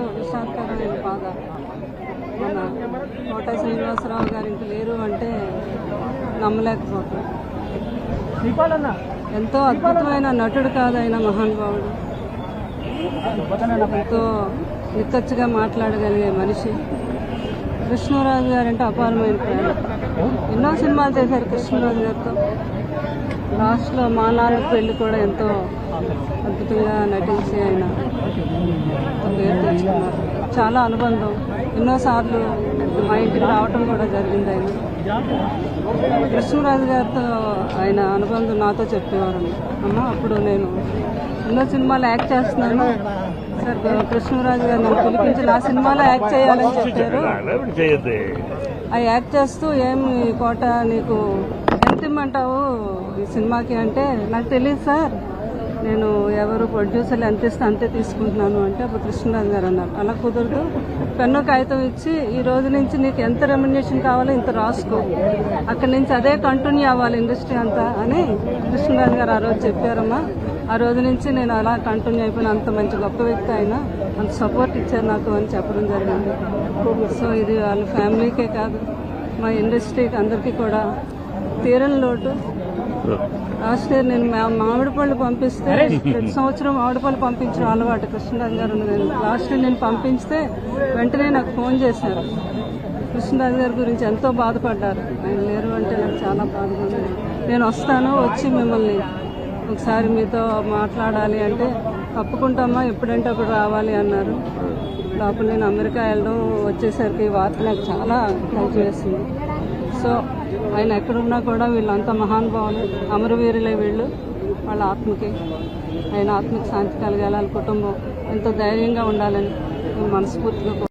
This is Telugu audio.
విషాదకరమైన బాధ మన కోట శ్రీనివాసరావు గారు ఇంక లేరు అంటే నమ్మలేకపోతున్నాం. ఎంతో అద్భుతమైన నటుడు కాదైన మహానుభావుడు. ఎంతో నిక్కచ్చుగా మాట్లాడగలిగే మనిషి. కృష్ణరాజు గారు అంటే అపారమైన ప్రేమ. ఎన్నో సినిమాలు చేశారు కృష్ణరాజు గారితో. లాస్ట్లో మా నాన్న పెళ్ళి కూడా ఎంతో అద్భుతంగా నటించి ఆయన పేరు తెచ్చుకున్నారు. చాలా అనుబంధం. ఎన్నోసార్లు మా ఇంటికి రావటం కూడా జరిగింది ఆయన. కృష్ణరాజు గారితో ఆయన అనుబంధం నాతో చెప్పేవారు అమ్మ అప్పుడు నేను ఎన్నో సినిమాలు యాక్ట్ చేస్తున్నాను. సార్ కృష్ణరాజు గారు నన్ను పిలిపించి నా సినిమాలో యాక్ట్ చేయాలని చెప్పారు. ఆ యాక్ట్ చేస్తూ ఏమి కోట నీకు ఎంత ఇమ్మంటావు ఈ సినిమాకి అంటే? నాకు తెలియదు సార్. నేను ఎవరు ప్రొడ్యూసర్లు ఎంత ఇస్తే అంతే తీసుకుంటున్నాను అంటే అప్పుడు కృష్ణరాజు గారు అన్నారు. అలా కుదరదు. పెన్ను కాగితం ఇచ్చి ఈ రోజు నుంచి నీకు ఎంత రెమ్యునేషన్ కావాలో ఇంత రాసుకో. అక్కడి నుంచి అదే కంటిన్యూ అవ్వాలి ఇండస్ట్రీ అంతా అని కృష్ణరాజు గారు ఆ రోజు చెప్పారమ్మా. ఆ రోజు నుంచి నేను అలా కంటిన్యూ అయిపోయిన అంత మంచి గొప్ప వ్యక్తి అయినా అంత సపోర్ట్ ఇచ్చారు నాకు అని చెప్పడం జరిగింది. సో ఇది వాళ్ళ ఫ్యామిలీకే కాదు. మా ఇండస్ట్రీకి అందరికీ కూడా తీరని లోటు. లాస్ట్ ఇయర్ నేను మా- మామిడి పళ్ళు పంపిస్తే ప్రతి సంవత్సరం మామిడి పళ్ళు పంపించడం అలవాటు కృష్ణరాజు గారు ఉన్నది లాస్ట్ ఇయర్ నేను పంపిస్తే వెంటనే నాకు ఫోన్ చేశారు. కృష్ణరాజు గారి గురించి ఎంతో బాధపడ్డారు. ఆయన లేరు అంటే నాకు చాలా బాధగా ఉంది నేను వస్తాను వచ్చి మిమ్మల్ని ఒకసారి మీతో మాట్లాడాలి అంటే తప్పుకుంటామా ఎప్పుడంటే అప్పుడు రావాలి అన్నారు. లోపల నేను అమెరికా వెళ్ళడం వచ్చేసరికి ఈ వార్త నాకు చాలా హెల్ప్ చేసింది. సో ఆయన ఎక్కడున్నా కూడా వీళ్ళంతా మహానుభావులు అమరవీరులే వీళ్ళు. వాళ్ళ ఆత్మకి ఆయన ఆత్మకి శాంతి కలగాలని వాళ్ళ కుటుంబం ఎంతో ధైర్యంగా ఉండాలని మనస్ఫూర్తిగా